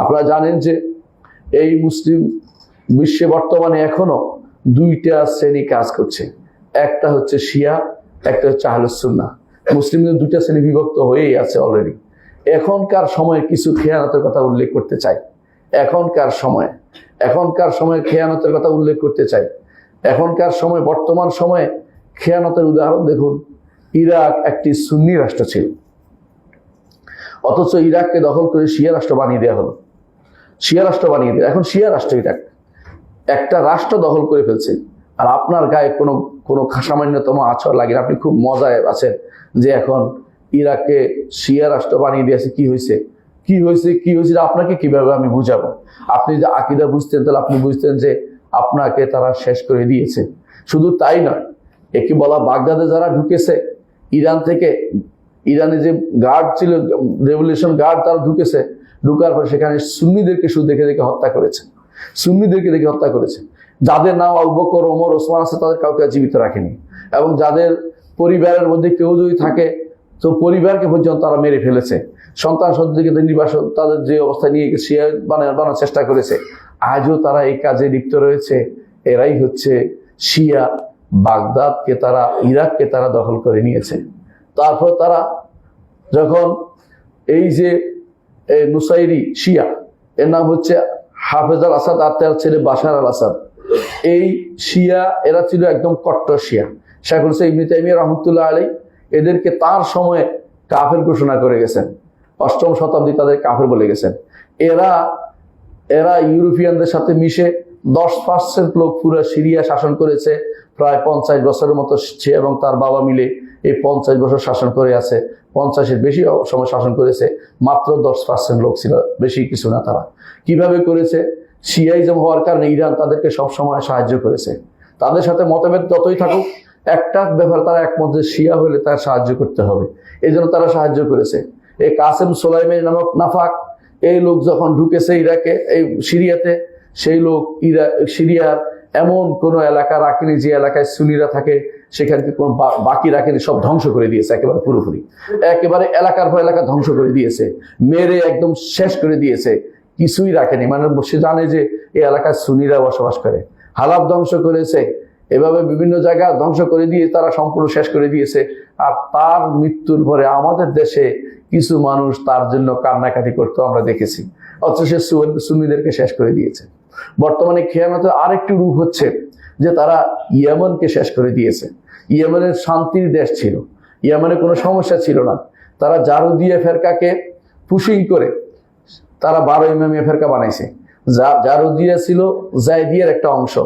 আপনারা জানেন যে এই মুসলিম বিশ্বে বর্তমানে এখনও দুইটা শ্রেণি কাজ করছে। একটা হচ্ছে শিয়া, একটা হচ্ছে আহলুসুন্না মুসলিমদের দুইটা শ্রেণি বিভক্ত হয়েই আছে অলরেডি এখনকার সময়ে কিছু খেয়ানতের কথা উল্লেখ করতে চাই। এখনকার সময়ে। এখনকার সময়ে খেয়ানতের কথা উল্লেখ করতে চাই। এখনকার সময়, বর্তমান সময়ে খেয়ানতের উদাহরণ দেখুন। ইরাক একটি সুন্নি রাষ্ট্র ছিল। অথচ ইরাককে দখল করে শিয়া রাষ্ট্র বানিয়ে দেওয়া হলো। শিয়া রাষ্ট্র বানিয়ে দেওয়া এখন শিয়া রাষ্ট্র ইরাক একটা রাষ্ট্র দখল করে ফেলছে, আর আপনার গায়ে কোনো কোনো সামান্যতম আছর লাগে। আপনি খুব মজায় আছেন যে এখন ইরাকে শিয়া রাষ্ট্র বানিয়ে দিয়েছে, কি হয়েছে? কি হয়েছে কি হয়েছে আপনাকে কীভাবে আমি বুঝাবো? আপনি যদি আকিদা বুঝতেন, তাহলে আপনি বুঝতেন যে আপনাকে তারা শেষ করে দিয়েছে। শুধু তাই নয়, একে বলা বাগদাদে যারা ঢুকেছে, ইরান থেকে, ইরানে যে গার্ড ছিল, রেভলিউশন গার্ড তারা ঢুকেছে ঢুকার পর সেখানে সুন্নিদেরকে শুধু দেখে দেখে হত্যা করেছে। সুন্নিদেরকে দেখে হত্যা করেছে। যাদের নাম আবু বকর, ওমর, ওসমান আছে, তাদের কাউকে জীবিত রাখেনি। এবং যাদের পরিবারের মধ্যে কেউ যদি থাকে, তো পরিবারকে পর্যন্ত তারা মেরে ফেলেছে। সন্তান সন্ততিকে নির্বাসন, তাদের যে অবস্থা নিয়ে শিয়া বানানোর চেষ্টা করেছে। আজও তারা এই কাজে লিপ্ত রয়েছে। এরাই হচ্ছে শিয়া বাগদাদকে তারা, ইরাককে তারা দখল করে নিয়েছে। তারপর তারা যখন এই যে নুসাইরি শিয়া। এর নাম হচ্ছে হাফেজ আল আসাদ, আর তার ছেলে বাশার আল আসাদ। এই শিয়া, এরা ছিল একদম কট্টর শিয়া। শেখ হুসেন ইবনি তাইমিয়া রহমতুল্লাহ আলী এদেরকে তার সময়ে কাফের ঘোষণা করে গেছেন। অষ্টম শতাব্দী তাদের কাফের বলে গেছেন। এরা এরা ইউরোপিয়ানদের সাথে মিশে দশ পার্সেন্ট লোক পুরো সিরিয়া শাসন করেছে। প্রায় পঞ্চাশ বছরের মতো সে এবং তার বাবা মিলে এই পঞ্চাশ বছর শাসন করে আছে। পঞ্চাশের বেশি সময় শাসন করেছে, মাত্র দশ পার্সেন্ট লোক ছিল, বেশি কিছু না তারা। কীভাবে করেছে? সিয়াইজম হওয়ার কারণে ইরান তাদেরকে সব সময় সাহায্য করেছে। তাদের সাথে মতভেদ যতই থাকুক, একটা ব্যাপার তারা একমত যে শিয়া হলে তার সাহায্য করতে হবে। এই জন্য তারা সাহায্য করেছে। এই কাসেম সোলাইমের নামক নাফাক, এই লোক যখন ঢুকেছে ইরাকে, এই সিরিয়াতে, সেই লোক ইরা সিরিয়ার এমন কোন এলাকা রাখেনি যে এলাকায় সুনিরা থাকে সেখানকে কোনো বাকি রাখেনি, সব ধ্বংস করে দিয়েছে একেবারে পুরোপুরি। একেবারে এলাকার পর এলাকা ধ্বংস করে দিয়েছে। মেরে একদম শেষ করে দিয়েছে। কিছুই রাখেনি। মানে সে জানে যে এই এলাকায় সুনিরা বসবাস করে। হালাপ ধ্বংস করেছে। এভাবে বিভিন্ন জায়গা ধ্বংস করে দিয়ে তারা সম্পূর্ণ শেষ করে দিয়েছে। আর তার মৃত্যুর পরে আমাদের দেশে কিছু মানুষ তার জন্য কান্নাকাটি করতে, আমরা দেখেছি। অথচ সে সু- সুন্নিদেরকে শেষ করে দিয়েছে। বর্তমানে খেয়ানতের আরেকটি রূপ হচ্ছে যে তারা ইয়েমনকে শেষ করে দিয়েছে। ইয়েমনের শান্তির দেশ ছিল। ইয়েমনে কোনো সমস্যা ছিল না। তারা জারু দিয়ে ফেরকাকে পুশিং করে তারা বারো ইমামিয়া ফেরকা বানাইছে। যা জারুদিয়া ছিল জায়দিয়ার একটা অংশ।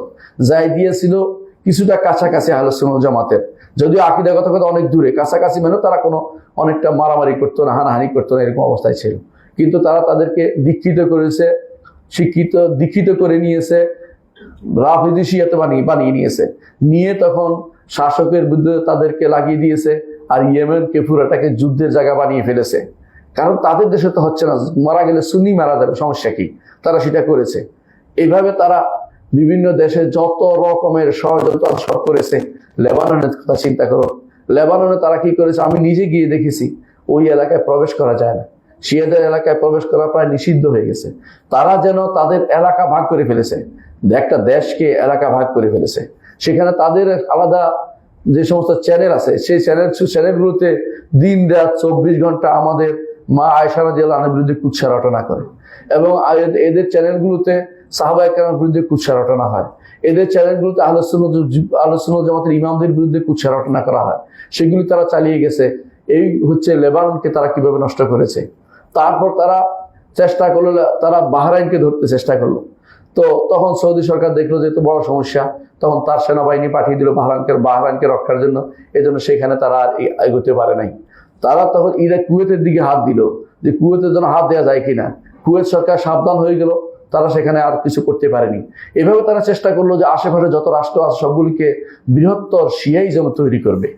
জায়দিয়া ছিল কিছুটা কাছাকাছি আলোচনা জামাতের। যদিও আকিদাগত কথা অনেক দূরে। কাছাকাছি মানে তারা কোনো অনেকটা মারামারি করতো না, হানাহানি করতো না, এরকম অবস্থায় ছিল। কিন্তু তারা তাদেরকে দীক্ষিত করেছে, শিক্ষিত, দীক্ষিত করে নিয়েছে। রাফিদি শিয়াতে বানিয়ে বানিয়ে নিয়েছে। নিয়ে তখন শাসকের বিরুদ্ধে তাদেরকে লাগিয়ে দিয়েছে আর ইয়েমেনকে পুরাটাকে যুদ্ধের জায়গা বানিয়ে ফেলেছে। কারণ তাদের দেশে তো হচ্ছে না, মারা গেলে সুন্নি মারা যাবে, সমস্যা কি? তারা সেটা করেছে। এইভাবে তারা বিভিন্ন দেশে যত রকমের ষড়যন্ত্র সব করেছে, লেবাননের কথা চিন্তা করো। লেবাননে তারা কি করেছে? আমি নিজে গিয়ে দেখেছি, ওই এলাকায় প্রবেশ করা যায় না। শিয়াদের এলাকায় প্রবেশ করা প্রায় নিষিদ্ধ হয়ে গেছে। তারা যেন তাদের এলাকা ভাগ করে ফেলেছে। একটা দেশকে এলাকা ভাগ করে ফেলেছে। সেখানে তাদের আলাদা যে সমস্ত চ্যানেল আছে, সেই চ্যানেল চ্যানেলগুলোতে দিন রাত চব্বিশ ঘণ্টা আমাদের মা আয়সারা জেলানের বিরুদ্ধে কুৎসা রটনা করে। এবং এদের চ্যানেলগুলোতে সাহাবাহিকের বিরুদ্ধে কুৎসা রটনা হয়। এদের চ্যানেলগুলোতে আলোচনা আলোচনা জামাতের ইমামদের বিরুদ্ধে কুৎসা রটনা করা হয়। সেগুলি তারা চালিয়ে গেছে। এই হচ্ছে লেবাননকে তারা কীভাবে নষ্ট করেছে। তারপর তারা চেষ্টা করল, তারা বাহরাইনকে ধরতে চেষ্টা করল। তো তখন সৌদি সরকার দেখল যে বড় সমস্যা, তখন তার সেনাবাহিনী পাঠিয়ে দিল বাহরানকে বাহরানকে রক্ষার জন্য। এই জন্য সেখানে তারা আর এগোতে পারে নাই। তারা তখন ইরাক কুয়েতের দিকে হাত দিল, যে কুয়েতের জন্য হাত দেওয়া যায় কিনা। কুয়েত সরকার সাবধান হয়ে গেল, তারা সেখানে আর কিছু করতে পারেনি। এভাবে তারা চেষ্টা করল যে আশেপাশে যত রাষ্ট্র আছে সবগুলিকে বৃহত্তর সিয়াইজম তৈরি করবে।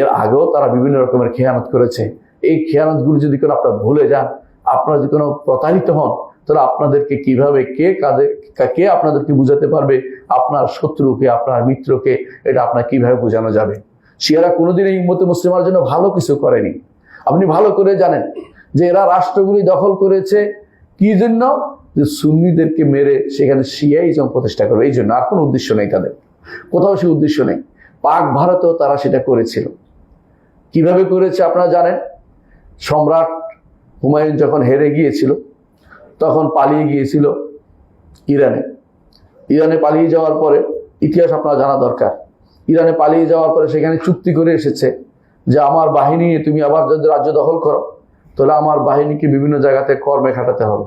এর আগেও তারা বিভিন্ন রকমের খেয়ানত করেছে। এই খেয়ানতগুলি যদি কোনো আপনার ভুলে যান, আপনারা যদি কোনো প্রতারিত হন তাহলে আপনাদেরকে কীভাবে কে কাদের কে আপনাদেরকে বুঝাতে পারবে? আপনার শত্রুকে, আপনার মিত্রকে, এটা আপনার কীভাবে বোঝানো যাবে? শিয়ারা কোনোদিন এই মতে মুসলিমার জন্য ভালো কিছু করেনি। আপনি ভালো করে জানেন যে এরা রাষ্ট্রগুলি দখল করেছে কি জন্য? যে সুন্নিদেরকে মেরে সেখানে শিয়াই শিয়াইজম প্রতিষ্ঠা করবে। এই জন্য আর কোনো উদ্দেশ্য নেই তাদের। কোথাও সে উদ্দেশ্য নেই। পাক ভারতেও তারা সেটা করেছিল। কীভাবে করেছে আপনারা জানেন? সম্রাট হুমায়ুন যখন হেরে গিয়েছিল তখন পালিয়ে গিয়েছিল ইরানে। ইরানে পালিয়ে যাওয়ার পরে ইতিহাস আপনার জানা দরকার। ইরানে পালিয়ে যাওয়ার পরে সেখানে চুক্তি করে এসেছে যে আমার বাহিনী, তুমি আবার যদি রাজ্য দখল করো, তাহলে আমার বাহিনীকে বিভিন্ন জায়গাতে কর্মে খাটাতে হবে।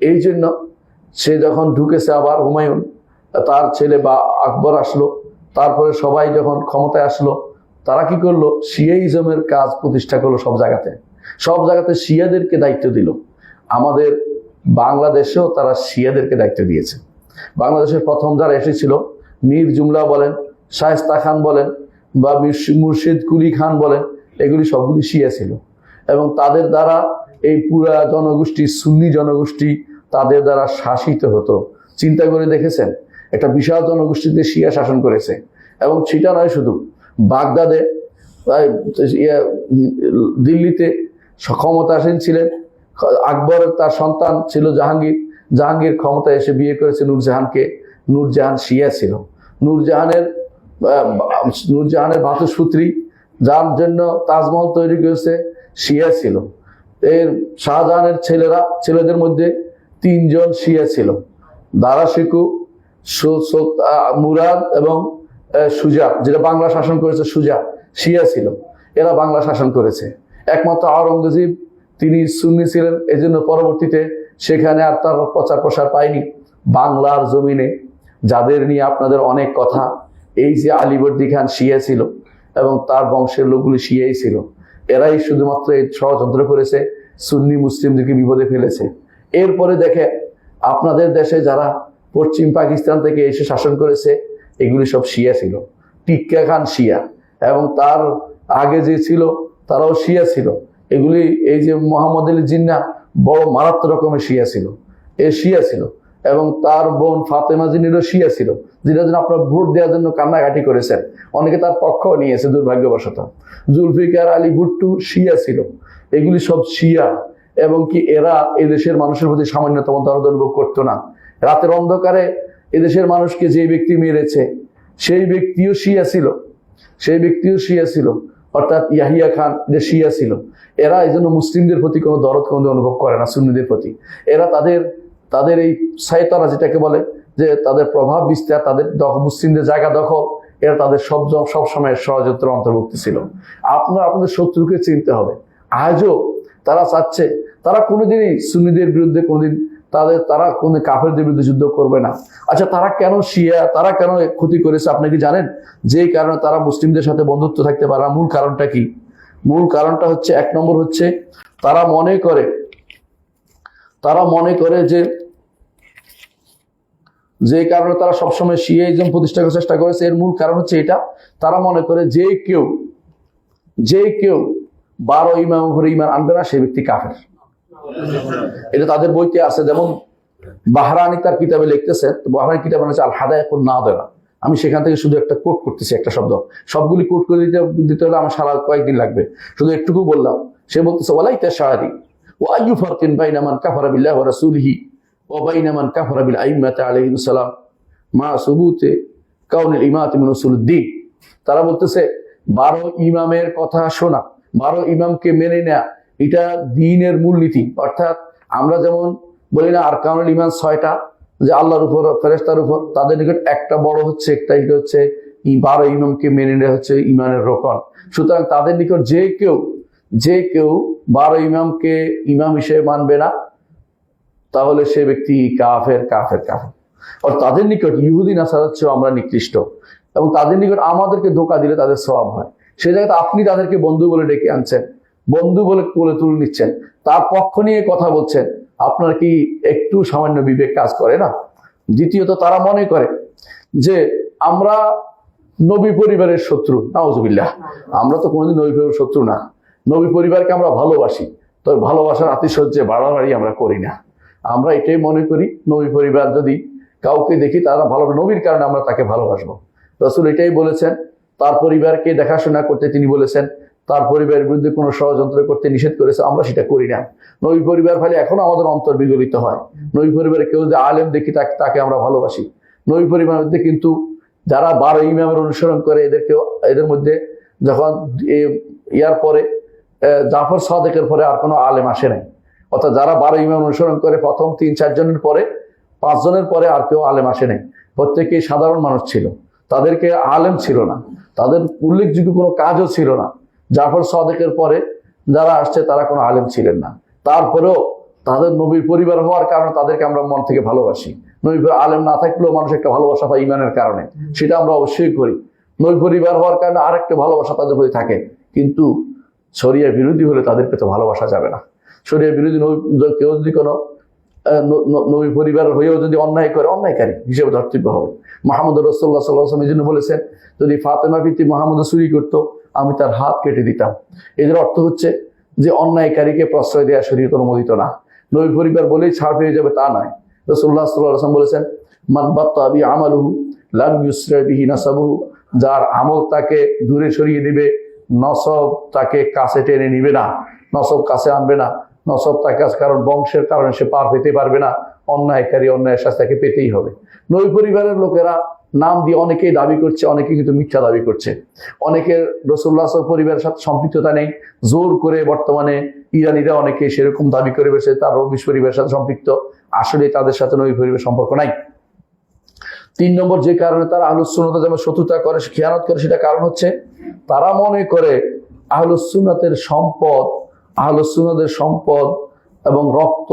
এই জন্য সে যখন ঢুকেছে আবার হুমায়ুন, তার ছেলে বা আকবর আসলো। তারপরে সবাই যখন ক্ষমতায় আসলো, তারা কি করল? শিয়াইজমের কাজ প্রতিষ্ঠা করল সব জায়গাতে। সব জায়গাতে শিয়াদেরকে দায়িত্ব দিল। আমাদের বাংলাদেশেও তারা শিয়াদেরকে দায়িত্ব দিয়েছে। বাংলাদেশের প্রথম যারা এসেছিল, মীর জুমলা বলেন, শায়েস্তা খান বলেন বা মির্শ- মুর্শিদ কুলি খান বলেন, এগুলি সবগুলি শিয়া ছিল। এবং তাদের দ্বারা এই পুরা জনগোষ্ঠী, সুন্নি জনগোষ্ঠী তাদের দ্বারা শাসিত হতো। চিন্তা করে দেখেছেন? একটা বিশাল জনগোষ্ঠীতে শিয়া শাসন করেছে। এবং সেটা নয় শুধু, বাগদাদে দিল্লিতে ক্ষমতাসীন ছিলেন আকবরের তার সন্তান ছিল জাহাঙ্গীর। জাহাঙ্গীর ক্ষমতায় এসে বিয়ে করেছে নূরজাহানকে। নূরজাহান শিয়া ছিল। নূরজাহানের নূরজাহানের ভাতুসপুত্রী যার জন্য তাজমহল তৈরি করেছে, শিয়া ছিল। এর শাহজাহানের ছেলেরা, ছেলেদের মধ্যে তিনজন শিয়া ছিল। দারা শিকু মুরাদ এবং সুজা, যেটা বাংলা শাসন করেছে, সুজা, শিয়া ছিল। এরা বাংলা শাসন করেছে। একমাত্র আওরঙ্গজেব তিনি সুন্নি ছিলেন, এজন্য পরবর্তীতে সেখানে আর তার প্রচার প্রসার পায়নি বাংলার জমিনে, যাদের নিয়ে আপনাদের অনেক কথা। এই যে আলিবর্দি খান শিয়া ছিল এবং তার বংশের লোকগুলি শিয়াই ছিল, এরাই শুধুমাত্র এই ষড়যন্ত্র করেছে, সুন্নি মুসলিমদেরকে বিপদে ফেলেছে। এরপরে দেখে আপনাদের দেশে যারা পশ্চিম পাকিস্তান থেকে এসে শাসন করেছে, এগুলি সব শিয়া ছিল, টিক্কা খান শিয়া এবং তার আগে যে ছিল, তারাও শিয়া ছিল। এগুলি এই যে মোহাম্মদ আলী জিন্না বড় মারাত্মক রকমের শিয়া ছিল। এ শিয়া ছিল এবং তার বোন ফাতেমা জিনিরও শিয়া ছিল যেটা জন্য আপনার ভোট দেওয়ার জন্য কান্নাকাটি করেছেন। অনেকে তার পক্ষও নিয়েছে দুর্ভাগ্যবশত। জুলফিকার আলী ভুট্টু শিয়া ছিল। এগুলি সব শিয়া এবং কি এরা এদেশের মানুষের প্রতি সামান্যতম দরদ অনুভব করতো না। রাতের অন্ধকারে এদেশের মানুষকে যে ব্যক্তি মেরেছে, সেই ব্যক্তিও শিয়া ছিল। সেই ব্যক্তিও শিয়া ছিল। অর্থাৎ ইয়াহিয়া খান যে শিয়া ছিল, এরা এই জন্য মুসলিমদের প্রতি কোনো দরদ কোনো অনুভব করে না, সুন্নিদের প্রতি। এরা তাদের তাদের এই সাইতারা যেটাকে বলে, যে তাদের প্রভাব বিস্তার, তাদের দখ- মুসলিমদের জায়গা দখল, এরা তাদের সব সব সময় ষড়যন্ত্র অন্তর্ভুক্ত ছিল। আপনার, আপনাদের শত্রুকে চিনতে হবে। আজও তারা চাচ্ছে, তারা কোনোদিনই সুন্নিদের বিরুদ্ধে কোনোদিন তাদের তারা কোনো কাফেরদের বিরুদ্ধে যুদ্ধ করবে না। আচ্ছা তারা কেন শিয়া, তারা কেন ক্ষতি করেছে আপনি কি জানেন? যেই কারণে তারা মুসলিমদের সাথে বন্ধুত্ব থাকতে পারে না। মূল কারণটা কি? মূল কারণটা হচ্ছে, এক নম্বর হচ্ছে, তারা মনে করে, তারা মনে করে যে যে কারণে তারা সবসময় শিয়াইজম প্রতিষ্ঠা করার চেষ্টা করেছে, এর মূল কারণ হচ্ছে এটা। তারা মনে করে যে কেউ যে কেউ বারো ইমাম উপরে ইমান আনবে না, সে ব্যক্তি কাফের। এটা তাদের বইতে আছে, যেমন বাহরানি তার কিতাবে লিখতেছে বাহরানি কিতাবে হচ্ছে আল হাদায়াকুন না দেওয়া আমি সেখান থেকে শুধু একটা কোট করতেছি, একটা শব্দ। সবগুলি কোট করে দিতে দিতে হলে আমার সারা কয়েকদিন লাগবে। শুধু একটুকু বললাম, সে বলতেছে ওয়ালাই তাশাহাদি ওয়া আইয়ু ফারকিন বাইনা মান কাফারা বিল্লাহি রাসূলিহি ওয়া বাইনা মান কাফারা বিল আইম্মাতি আলাইহিস সালাম মা সুবুতে কাউনিল ইমাতি মিন উসুলুদ্দিন। তারা বলতেছে, বারো ইমামের কথা শোনা, বারো ইমামকে মেনে নেয়া এটা দিনের মূলনীতি। অর্থাৎ আমরা যেমন বলি না আর কারণ ইমান ছয়টা, যে আল্লাহর উপর ফেরেস্তার উপর, তাদের নিকট একটা বড় হচ্ছে, একটা এটা হচ্ছে ই- বারো ইমামকে মেনে নেওয়া হচ্ছে ইমানের রোকন। সুতরাং তাদের নিকট যে কেউ যে কেউ বারো ইমামকে ইমাম হিসেবে মানবে না, তাহলে সে ব্যক্তি কাফের কাফের কাফের। আর তাদের নিকট ইহুদি, নাসারার চেয়েও আমরা নিকৃষ্ট। এবং তাদের নিকট আমাদেরকে ধোকা দিলে তাদের স্বভাব হয়। সেই জায়গাতে আপনি তাদেরকে বন্ধু বলে ডেকে আনছেন। বন্ধু বলে কোলে তুলে নিচ্ছেন। তার পক্ষ নিয়ে কথা বলছেন। আপনার কি একটু সামান্য বিবেক কাজ করে না? দ্বিতীয়ত তারা মনে করে যে আমরা নবী পরিবারের শত্রু। নাউজুবিল্লাহ। আমরা তো কোনোদিন নবী পরিবারের শত্রু না। নবী পরিবারকে আমরা ভালোবাসি। তবে ভালোবাসার আতিশয্যে বাড়াবাড়ি আমরা করি না। আমরা এটাই মনে করি, নবী পরিবার যদি কাউকে দেখি তারা ভালো নবীর কারণে আমরা তাকে ভালোবাসবো। রসুল এটাই বলেছেন। তার পরিবারকে দেখাশোনা করতে তিনি বলেছেন তার পরিবারের বিরুদ্ধে কোনো ষড়যন্ত্র করতে নিষেধ করেছে, আমরা সেটা করি না। নবী পরিবার ফলে এখনও আমাদের অন্তর বিগলিত হয়। নবী পরিবারে কেউ যদি আলেম দেখি তাকে তাকে আমরা ভালোবাসি। নবী পরিবারের মধ্যে কিন্তু যারা বারো ইমামের অনুসরণ করে এদেরকেও এদের মধ্যে যখন ইয়ার পরে জাফর সাদেকের পরে আর কোনো আলেম আসে নাই। অর্থাৎ যারা বারো ইমাম অনুসরণ করে, প্রথম তিন চারজনের পরে পাঁচজনের পরে আর কেউ আলেম আসে নাই। প্রত্যেকেই সাধারণ মানুষ ছিল। তাদেরকে আলেম ছিল না। তাদের উল্লেখযোগ্য কোনো কাজও ছিল না। জাফর সাদেকের পরে যারা আসছে, তারা কোনো আলেম ছিলেন না। তারপরেও তাদের নবীর পরিবার হওয়ার কারণে তাদেরকে আমরা মন থেকে ভালোবাসি। নবী আলেম না থাকলেও মানুষ একটা ভালোবাসা পায় ইমানের কারণে। সেটা আমরা অবশ্যই করি। নবী পরিবার হওয়ার কারণে আরেকটা ভালোবাসা তাদের প্রতি থাকে। কিন্তু শরিয়া বিরোধী হলে তাদেরকে তো ভালোবাসা যাবে না। শরিয়া বিরোধী কেউ যদি কোনো নবী পরিবার হয়েও যদি অন্যায় করে, অন্যায়কারী হিসেবে ধর্তব্য হবে। মাহমুদ রসোল্লা সাল্লাহ জন্য বলেছেন, যদি ফাতেমা পিতি মাহমুদ চুরি করতো আমি তার হাত কেটে দিতাম। এদের অর্থ হচ্ছে যে অন্যায়কারীকে প্রশ্রয় দেওয়া শরীর অনুমোদিত না। নবী পরিবার বলেই ছাড় পেয়ে যাবে তা নয়। রসুল্লাহ সাল্লাম বলেছেন, মান বাত্তা আবি আমালুহু যার আমল তাকে দূরে সরিয়ে দিবে, নসব তাকে কাছে টেনে নিবে না। নসব কাছে আনবে না। নসব তাকে কারণ বংশের কারণে সে পার পেতে পারবে না। অন্যায়কারী অন্যায়ের শাস্তি তাকে পেতেই হবে। নই পরিবারের লোকেরা নাম দিয়ে অনেকেই দাবি করছে অনেকে কিন্তু মিথ্যা দাবি করছে। অনেকের রসুল্লাহ পরিবারের সাথে সম্পৃক্ততা নেই। জোর করে বর্তমানে ইরানিরা অনেকে সেরকম দাবি করে বসে, তার রবিশ পরিবারের সাথে সম্পৃক্ত। আসলে তাদের সাথে নবী পরিবার সম্পর্ক নাই। তিন নম্বর যে কারণে তারা আহলুসুন্নতা যেমন শত্রুতা করে খেয়ানত করে, সেটা কারণ হচ্ছে তারা মনে করে আহলুসুন্নতের সম্পদ আহলুসুন্নতের সম্পদ এবং রক্ত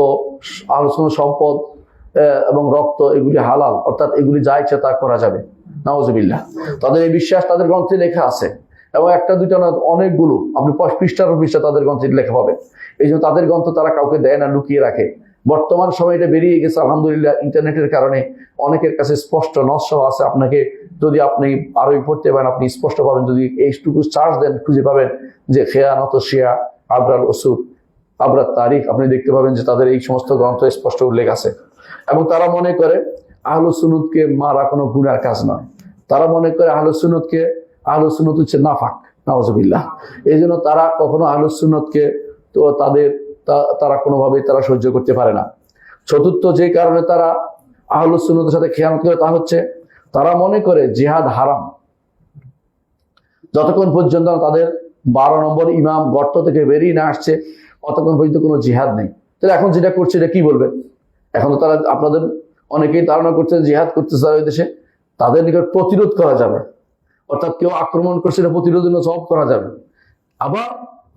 আহলুসুন্ন সম্পদ এবং রক্ত, এগুলি হালাল। অর্থাৎ এগুলি যা ইচ্ছা তা করা যাবে। নওয়াজবিল্লাহ তাদের এই বিশ্বাস তাদের গ্রন্থে লেখা আছে। এবং একটা, দুইটা না, অনেকগুলো, আপনি পৃষ্ঠার পৃষ্ঠা তাদের গ্রন্থে লেখা পাবেন। এই জন্য তাদের গ্রন্থ তারা কাউকে দেয় না, লুকিয়ে রাখে। বর্তমান সময় এটা বেরিয়ে গেছে, আলহামদুলিল্লাহ, ইন্টারনেটের কারণে অনেকের কাছে স্পষ্ট নস্য আছে। আপনাকে যদি আপনি আরোই পড়তে পারেন, আপনি স্পষ্ট পাবেন। যদি এইটুকু চার্জ দেন, খুঁজে পাবেন যে খেয়ানত শিয়া আবরাল ওসুর আবরাত তারিখ, আপনি দেখতে পাবেন যে তাদের এই সমস্ত গ্রন্থ স্পষ্ট উল্লেখ আছে। এবং তারা মনে করে আহলু সুনুদকে মারা কোনো গুণার কাজ নয়। তারা মনে করে আহলু সুনুদকে আহলু সুনুদ হচ্ছে নাফাক নওয়াজবিল্লাহ এই জন্য তারা কখনো আহলু সুন্নতকে তো তাদের তারা কোনোভাবেই তারা সহ্য করতে পারে না। চতুর্থ যে কারণে তারা আহলু সুন্নতের সাথে খেয়ানত করে তা হচ্ছে, তারা মনে করে জিহাদ হারাম। যতক্ষণ পর্যন্ত তাদের বারো নম্বর ইমাম গর্ত থেকে বেরিয়ে না আসছে, ততক্ষণ পর্যন্ত কোনো জিহাদ নেই। তাহলে এখন যেটা করছে, এটা কি বলবেন এখন তারা আপনাদের অনেকেই ধারণা করছে জিহাদ করতে ওই দেশে। তাদের নিকট প্রতিরোধ করা যাবে। অর্থাৎ কেউ আক্রমণ করছে এটা প্রতিরোধের জন্য সব করা যাবে। আবার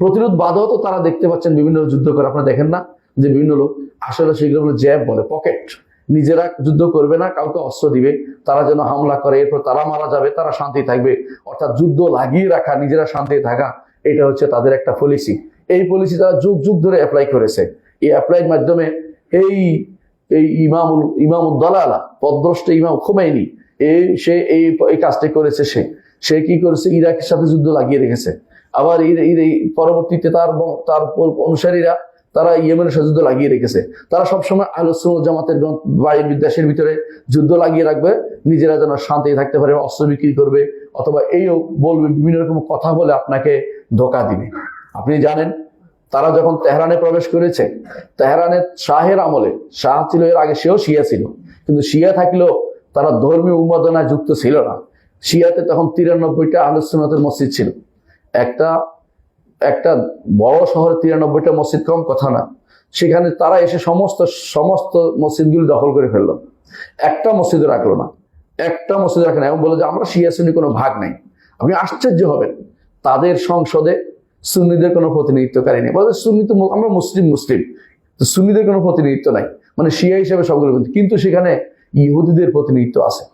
প্রতিরোধ বাধাও তো তারা দেখতে পাচ্ছেন, বিভিন্ন যুদ্ধ করে। আপনারা দেখেন না যে বিভিন্ন লোক আসলে সেগুলো বলে জ্যাব বলে, পকেট। নিজেরা যুদ্ধ করবে না, কাউকে অস্ত্র দিবে। তারা যেন হামলা করে, এরপর তারা মারা যাবে, তারা শান্তি থাকবে। অর্থাৎ যুদ্ধ লাগিয়ে রাখা, নিজেরা শান্তি থাকা, এটা হচ্ছে তাদের একটা পলিসি এই পলিসি তারা যুগ যুগ ধরে অ্যাপ্লাই করেছে। এই অ্যাপ্লাইয়ের মাধ্যমে এই এই ইমামুল ইমামুদ্দালালা পদ্রষ্ট ইমাম খোমেনি এই সে এই এই কাজটি করেছে সে। সে কি করেছে? ইরাকের সাথে যুদ্ধ লাগিয়ে রেখেছে। আবার পরবর্তীতে তার তার অনুসারীরা তারা ইয়েমেনের সাথে যুদ্ধ লাগিয়ে রেখেছে। তারা সবসময় আলোচনা জামাতের বাড়ির দেশের ভিতরে যুদ্ধ লাগিয়ে রাখবে। নিজেরা যেন শান্তি থাকতে পারে, অস্ত্র বিক্রি করবে, অথবা এইও বলবে, বিভিন্ন রকম কথা বলে আপনাকে ধোকা দিবে। আপনি জানেন তারা যখন তেহরানে প্রবেশ করেছে, তেহরানের শাহের আমলে, শাহ ছিল এর আগে, সেও শিয়া ছিল। কিন্তু শিয়া থাকলেও তারা ধর্মীয় উন্মাদনায় যুক্ত ছিল না। শিয়াতে তখন তিরানব্বইটা আলোচনাতের মসজিদ ছিল। একটা একটা বড় শহরে তিরানব্বইটা মসজিদ কম কথা না। সেখানে তারা এসে সমস্ত সমস্ত মসজিদগুলি দখল করে ফেলল। একটা মসজিদে রাখল না। একটা মসজিদ রাখে না। এবং বলে যে, আমরা শিয়া সুন্নি কোনো ভাগ নেই। আপনি আশ্চর্য হবেন। তাদের সংসদে সুন্নিদের কোনো প্রতিনিধিত্বকারী নেই। বলে সুন্নি তো আমরা মুসলিম মুসলিম। তো সুন্নিদের কোনো প্রতিনিধিত্ব নাই। মানে শিয়া হিসেবে সবগুলো কিন্তু- সেখানে ইহুদিদের প্রতিনিধিত্ব আছে।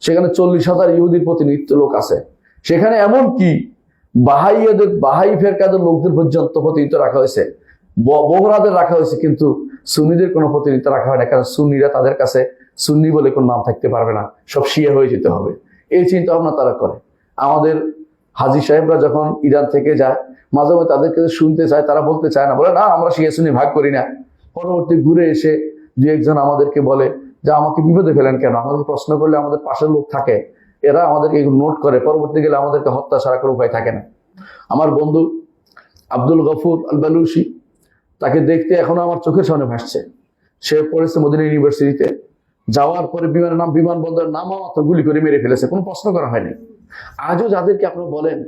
সেখানে চল্লিশ হাজার ইহুদির প্রতিনিধিত্ব লোক আছে। সেখানে এমন কি বাহাইয়াদের বাহাই ফেরকাদের লোকদের পর্যন্ত প্রতিনিধিত্ব রাখা হয়েছে। বহরাদের রাখা হয়েছে, কিন্তু সুন্নিদের কোনো প্রতিনিধিত্ব রাখা হয় না। কারণ সুন্নিরা তাদের কাছে সুন্নি বলে কোনো নাম থাকতে পারবে না। সব শিয়া হয়ে যেতে হবে। এই চিন্তা ভাবনা তারা করে। আমাদের হাজি সাহেবরা যখন ইরান থেকে যায়, মাঝে মাঝে তাদেরকে শুনতে চায়, তারা বলতে চায় না। বলে, না, আমরা শিয়া সুন্নি ভাগ করি না। পরবর্তী ঘুরে এসে দু একজন আমাদেরকে বলে, যে আমাকে বিপদে ফেলেন কেন? আমাদের প্রশ্ন করলে আমাদের পাশের লোক থাকে। এরা আমাদেরকে নোট করে। পরবর্তী গেলে আমাদেরকে হত্যা ছাড়া করে উপায় থাকে না। আমার বন্ধু আব্দুল গফুর আল বালুসি তাকে দেখতে এখনও আমার চোখের সামনে ভাসছে। সে পড়েছে মদিনা ইউনিভার্সিটিতে। যাওয়ার পরে বিমানের নাম, বিমানবন্দরের নাম মাত্র গুলি করে মেরে ফেলেছে। কোনো প্রশ্ন করা হয়নি। আজও যাদেরকে আপনারা বলেন,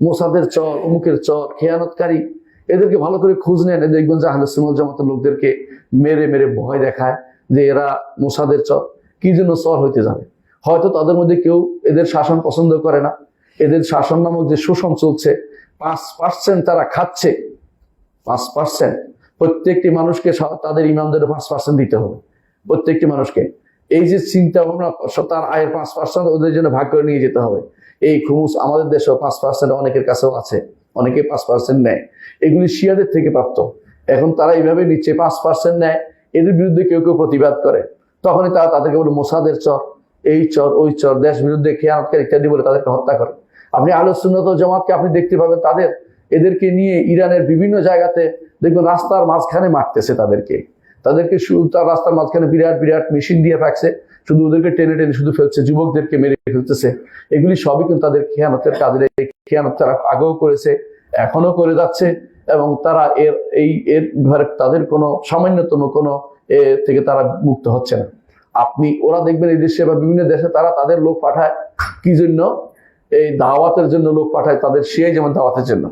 মোসাদের চর, অমুকের চর, খেয়ানতকারী, এদেরকে ভালো করে খোঁজ নেন দেখবেন যে আহলে সুন্নাত জামাতের লোকদেরকে মেরে মেরে ভয় দেখায় যে এরা মোসাদের চর, কি জন্য চর হইতে যাবে। হয়তো তাদের মধ্যে কেউ এদের শাসন পছন্দ করে না, এদের শাসন নামক যে শোষণ চলছে, পাঁচ পার্সেন্ট তারা খাচ্ছে, পাঁচ পার্সেন্ট। প্রত্যেকটি মানুষকে তাদের ইমামদের পাঁচ পার্সেন্ট দিতে হবে, প্রত্যেকটি মানুষকে। এই যে চিন্তা ভাবনা, তার আয়ের পাঁচ পার্সেন্ট ওদের জন্য ভাগ করে নিয়ে যেতে হবে। এই খুমুস আমাদের দেশেও পাঁচ পার্সেন্ট অনেকের কাছেও আছে। অনেকে পাঁচ পার্সেন্ট নেয়। এগুলি শিয়াদের থেকে প্রাপ্ত। এখন তারা এইভাবে নিচ্ছে পাঁচ পার্সেন্ট নেয়, এদের বিরুদ্ধে কেউ কেউ প্রতিবাদ করে। তখনই তারা তাদেরকে বলে, মোসাদের চর, এই চর, ওই চর, দেশ বিরুদ্ধে খেয়ানতকার ইত্যাদি বলে তাদেরকে হত্যা করে। আপনি আলোচনত জমাতকে আপনি দেখতে পাবেন তাদের, এদেরকে নিয়ে ইরানের বিভিন্ন জায়গাতে দেখবেন রাস্তার মাঝখানে মারতেছে তাদেরকে। তাদেরকে তার রাস্তার মাঝখানে বিরাট বিরাট মেশিন দিয়ে রাখছে শুধু ওদেরকে টেনে টেনে শুধু ফেলছে, যুবকদেরকে মেরে ফেলতেছে। এগুলি সবই কিন্তু তাদের খেয়ানতের কাজের খেয়ানত তারা আগেও করেছে এখনও করে যাচ্ছে এবং তারা এর, এই, এর তাদের কোনো সামান্যতম কোনো এ থেকে তারা মুক্ত হচ্ছে না। আপনি, ওরা দেখবেন এই দেশে বা বিভিন্ন দেশে তারা তাদের লোক পাঠায় কি জন্য? এই দাওয়াতের জন্য লোক পাঠায়, তাদের সে যেমন দাওয়াতের জন্য।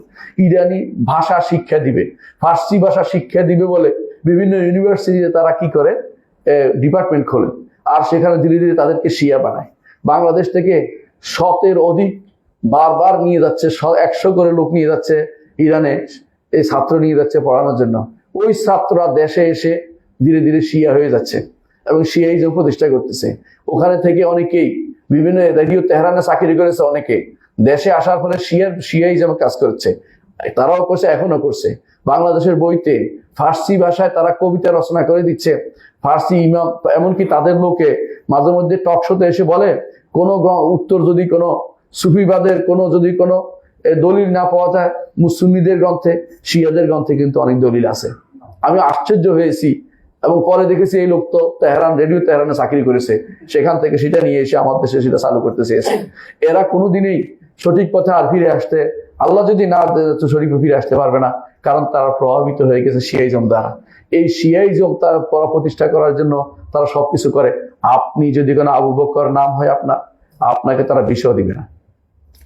ইরানি ভাষা শিক্ষা দিবে, ফার্সি ভাষা শিক্ষা দিবে বলে বিভিন্ন ইউনিভার্সিটিতে তারা কি করে? ডিপার্টমেন্ট খোলে। আর সেখানে ধীরে ধীরে তাদেরকে শিয়া বানায়। বাংলাদেশ থেকে শতের অধিক বারবার নিয়ে যাচ্ছে একশো করে লোক নিয়ে যাচ্ছে ইরানে, এই ছাত্র নিয়ে যাচ্ছে পড়ানোর জন্য। ওই ছাত্ররা দেশে এসে ধীরে ধীরে শিয়া হয়ে যাচ্ছে এবং শিয়াইজম প্রতিষ্ঠা করতেছে। ওখানে থেকে অনেকেই, বিভিন্ন রেডিও তেহরানে চাকরি করেছে অনেকে। দেশে আসার পরে শিয়ার শিয়াইজমে কাজ করছে, তারাও করছে, এখনও করছে। বাংলাদেশের বইতে ফার্সি ভাষায় তারা কবিতা রচনা করে দিচ্ছে। ফার্সি ইমাম, এমনকি তাদের লোকে মাঝে মধ্যে টক শোতে এসে বলে, কোনো উত্তর যদি কোনো সুফিবাদের, কোনো যদি কোনো দলিল না পাওয়া যায় মুসলিমদের গ্রন্থে, শিয়াদের গ্রন্থে কিন্তু অনেক দলিল আছে। আমি আশ্চর্য হয়েছি এবং পরে দেখেছি এই লোক তো তেহরান, রেডিও তেহরানে চাকরি করেছে। সেখান থেকে সেটা নিয়ে এসে আমার দেশে সেটা চালু করতে চেয়েছে। এরা কোনোদিনই সঠিক পথে আর ফিরে আসতে, আল্লাহ যদি না সঠিক ফিরে আসতে পারবে না, কারণ তারা প্রভাবিত হয়ে গেছে শিয়াইজম দ্বারা এই শিয়াইজম তার পরা প্রতিষ্ঠা করার জন্য তারা সবকিছু করে। আপনি যদি কোনো আবু বকর নাম হয় আপনার আপনাকে তারা বিষয় দিবে না।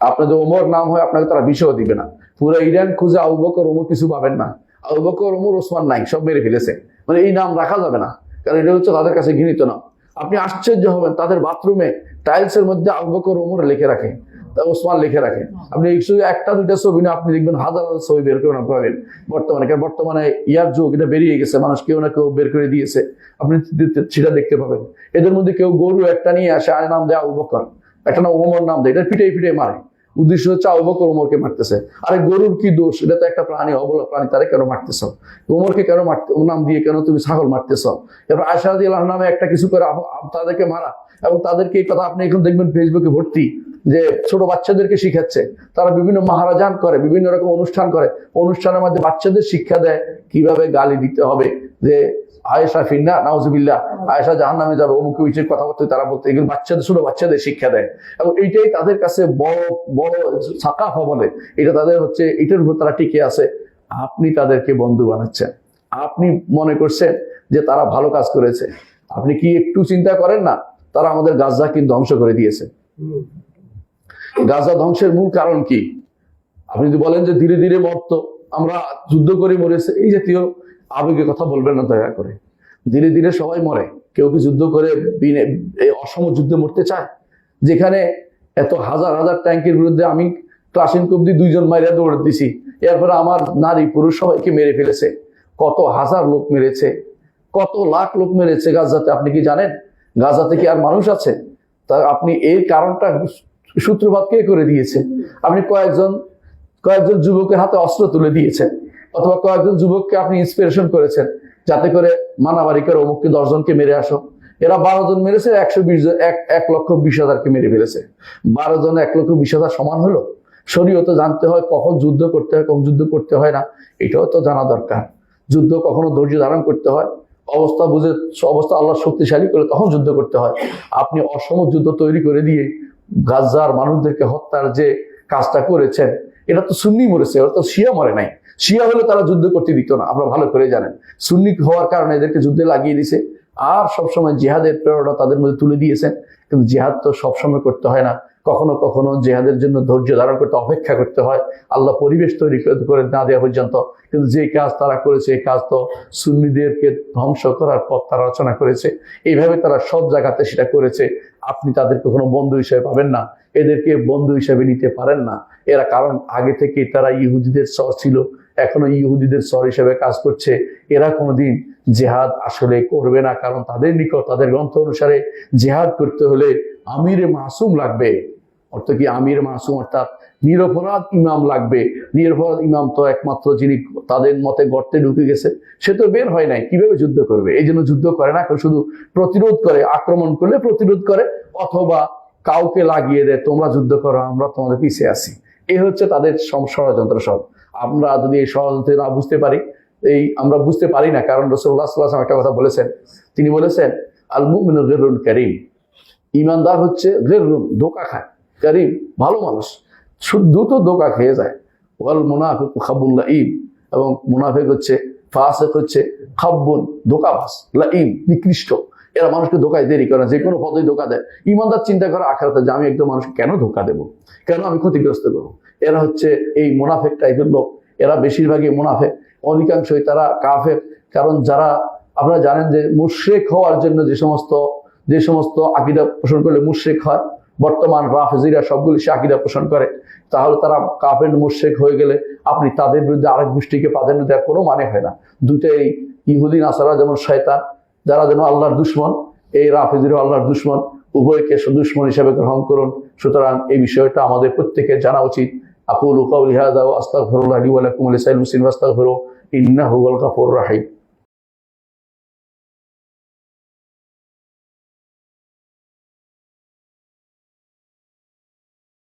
আপনার যদি ওমর নাম হয় আপনাকে তারা বিষয় দিবে না। পুরো ইরান খুঁজে আবু বকর ওমর কিছু পাবেন না। আবু বকর ওমর, ওসমান নাই, সব মেরে ফেলেছে। মানে এই নাম রাখা যাবে না। কারণ এটা হচ্ছে তাদের কাছে ঘৃণিত নাম। আপনি আশ্চর্য হবেন, তাদের বাথরুমে টাইলসের মধ্যে আবু বকর ওমর লিখে রাখে। তা ওসমান লিখে রাখে আপনি শুধু একটা দুইটা ছবি না আপনি দেখবেন হাজার হাজার ছবি বের করে না পাবেন বর্তমানে। কারণ বর্তমানে ইয়ার যুগ এটা বেরিয়ে গেছে মানুষ কেউ না কেউ বের করে দিয়েছে। আপনি সেটা দেখতে পাবেন। এদের মধ্যে কেউ গরু একটা নিয়ে আসে আর নাম দেয় আবু বকর। একটা নাম ওমর নাম দেয় এটা পিটাই পিটাই মারে। উদ্দেশ্য হচ্ছে আবু বকর ওমরকে মারতেছে। আরে গরুর কি দোষ? এটা তো একটা প্রাণী অবলা প্রাণী তারা কেন মারতেছ? ওমরকে কেন মারতে নাম দিয়ে কেন তুমি ছাগল মারতেছ? এবার আয়সা দিয়ে নামে একটা কিছু করে তাদেরকে মারা। এবং তাদেরকে এই কথা আপনি এখন দেখবেন ফেসবুকে ভর্তি। যে ছোট বাচ্চাদেরকে শিখাচ্ছে, তারা বিভিন্ন মহারাজান করে, বিভিন্ন রকম অনুষ্ঠান করে। অনুষ্ঠানের মধ্যে বাচ্চাদের শিক্ষা দেয় কীভাবে গালি দিতে হবে, যে আয়েশা ফিন্না নাউজুবিল্লাহ, আয়েশা জাহান নামে যাবে, অমুক উচিত কথাবার্তা তারা বলতে, এগুলো বাচ্চাদের, ছোট বাচ্চাদের শিক্ষা দেয়। এবং এইটাই তাদের কাছে বড় বড় সাকাফা বলে এটা তাদের হচ্ছে, এটার উপর তারা টিকে আছে। আপনি তাদেরকে বন্ধু বানাচ্ছেন। আপনি মনে করছেন যে তারা ভালো কাজ করেছে। আপনি কি একটু চিন্তা করেন না? তারা আমাদের গাজা কিন্তু ধ্বংস করে দিয়েছে। গাজা ধ্বংসের মূল কারণ কি? আপনি যদি বলেন যে ধীরে ধীরে মরত, আমরা যুদ্ধ করে মরেছে, এই জাতীয় আবেগের কথা বলবেন না দয়া করে। ধীরে ধীরে সবাই মরে। কেউ কি যুদ্ধ করে অসম যুদ্ধে মরতে চায়? যেখানে এত হাজার হাজার ট্যাঙ্কের বিরুদ্ধে আমি ক্লাসিন কবদি দুইজন মাইরা দৌড় দিছি। এরপরে আমার নারী পুরুষ সবাইকে মেরে ফেলেছে। কত হাজার লোক মেরেছে, কত লাখ লোক মেরেছে গাজাতে, আপনি কি জানেন? গাজাতে কি আর মানুষ আছে? তা আপনি এই কারণটা সূত্রপাত কে করে দিয়েছে? আপনি কয়েকজন কয়েকজন যুবকের হাতে অস্ত্র তুলে দিয়েছেন, অথবা কয়েকজন যুবককে আপনি ইন্সপিরেশন করেছেন, যাতে করে মানাবাড়ি করে অমুককে দশজনকে মেরে আসো। এরা বারো জন মেরেছে, একশো বিশ জন এক লক্ষ বিশ হাজারকে মেরে ফেলেছে। বারো জন, এক লক্ষ বিশ হাজার সমান হলো? শরীয়তে জানতে হয় কখন যুদ্ধ করতে হয়, কখন যুদ্ধ করতে হয় না, এটাও তো জানা দরকার। যুদ্ধ কখনো ধৈর্য ধারণ করতে হয়, অবস্থা বুঝে, অবস্থা আল্লাহ শক্তিশালী করে তখন যুদ্ধ করতে হয়। আপনি অসম যুদ্ধ তৈরি করে দিয়ে গাজার মানুষদেরকে হত্যার যে কাজটা করেছেন, এটা তো সুন্নি মরেছে, ওরা তো শিয়া মরে নাই। শিয়া হলে তারা যুদ্ধ করতে দিত না, আপনারা ভালো করে জানেন। সুন্নি হওয়ার কারণে এদেরকে যুদ্ধে লাগিয়ে দিছে। আর সবসময় জিহাদের প্রেরণা তাদের মধ্যে তুলে দিয়েছেন, কিন্তু জিহাদ তো সবসময় করতে হয় না। কখনো কখনো জেহাদের জন্য ধৈর্য ধারণ করতে, অপেক্ষা করতে হয়। আল্লাহ পরিবেশ তৈরি করে- করে না দেওয়া পর্যন্ত। কিন্তু যে কাজ তারা করেছে, এই কাজ তো সুন্নিদেরকে ধ্বংস করার পথ তারা রচনা করেছে। এইভাবে তারা সব জায়গাতে সেটা করেছে। আপনি তাদেরকে কোনো বন্ধু হিসেবে পাবেন না, এদেরকে বন্ধু হিসেবে নিতে পারেন না। এরা কারণ আগে থেকে তারা ইহুদিদের সর ছিল, এখনও ইহুদিদের স্বর হিসেবে কাজ করছে। এরা কোনোদিন জেহাদ আসলে করবে না, কারণ তাদের নিকট, তাদের গ্রন্থ অনুসারে জেহাদ করতে হলে আমিরে মাসুম লাগবে। অর্থ কি আমির মাসুম, অর্থাৎ নিরপরাধ ইমাম লাগবে। নিরপরাধ ইমাম তো একমাত্র যিনি তাদের মতে গর্তে ঢুকে গেছে, সে তো বের হয় নাই, কীভাবে যুদ্ধ করবে? এই জন্য যুদ্ধ করে না শুধু প্রতিরোধ করে, আক্রমণ করলে প্রতিরোধ করে, অথবা কাউকে লাগিয়ে দেয়, তোমরা যুদ্ধ করো, আমরা তোমাদের পিছিয়ে আছি। এই হচ্ছে তাদের ষড়যন্ত্র সব। আমরা যদি এই ষড়যন্ত্র না বুঝতে পারি, এই আমরা বুঝতে পারি না, কারণ রসুল্লাহ সাল্লাম একটা কথা বলেছেন। তিনি বলেছেন আল মুমিন করিম। ইমানদার হচ্ছে ধোকা খায়। করিম, ভালো মানুষ শুদ্ধ তো ধোকা খেয়ে যায়। ওয়াল মুনাফিক খাবুল্লা ইম এবং মুনাফিক হচ্ছে, ফাসেক হচ্ছে খাব্বুন ধোকাবাস লাইম নিকৃষ্ট। এরা মানুষকে ধোকায় দেরি করে যে কোনো পদে ধোকা দেয়। ইমানদার চিন্তা করে আখারাতে যে আমি একদম মানুষকে কেন ধোকা দেব? কেন আমি ক্ষতিগ্রস্ত করব? এরা হচ্ছে এই মুনাফেক টাইপের লোক। এরা বেশিরভাগই মুনাফেক। অধিকাংশই তারা কাফের। কারণ যারা, আপনারা জানেন যে মুশ্রেক হওয়ার জন্য যে সমস্ত যে সমস্ত আকিদা পোষণ করলে মুশ্রেক হয় বর্তমান রাফেজিরা সবগুলি আকিদা পোষণ করে। তাহলে তারা কাফের মুশ্রেক হয়ে গেলে আপনি তাদের বিরুদ্ধে আরেক গোষ্ঠীকে প্রাধান্য দেওয়ার কোনো মানে হয় না। দুটাই ইহুদিন আসারা যেমন শয়তান, যারা যেন আল্লাহর দুশ্মন, এই রাফেজিরও আল্লাহর দুশ্মন, উভয়কে দুশ্মন হিসেবে গ্রহণ করুন। সুতরাং এই বিষয়টা আমাদের প্রত্যেকের জানা উচিত। আকুল উকাউল হাদা ও আস্তাগফিরুল্লাহ লি ওয়া লাকুম লিসাইল মুসলিমিন ওয়াস্তাগফিরু, ইন্নাহু হুয়াল গাফুরুর রাহিম।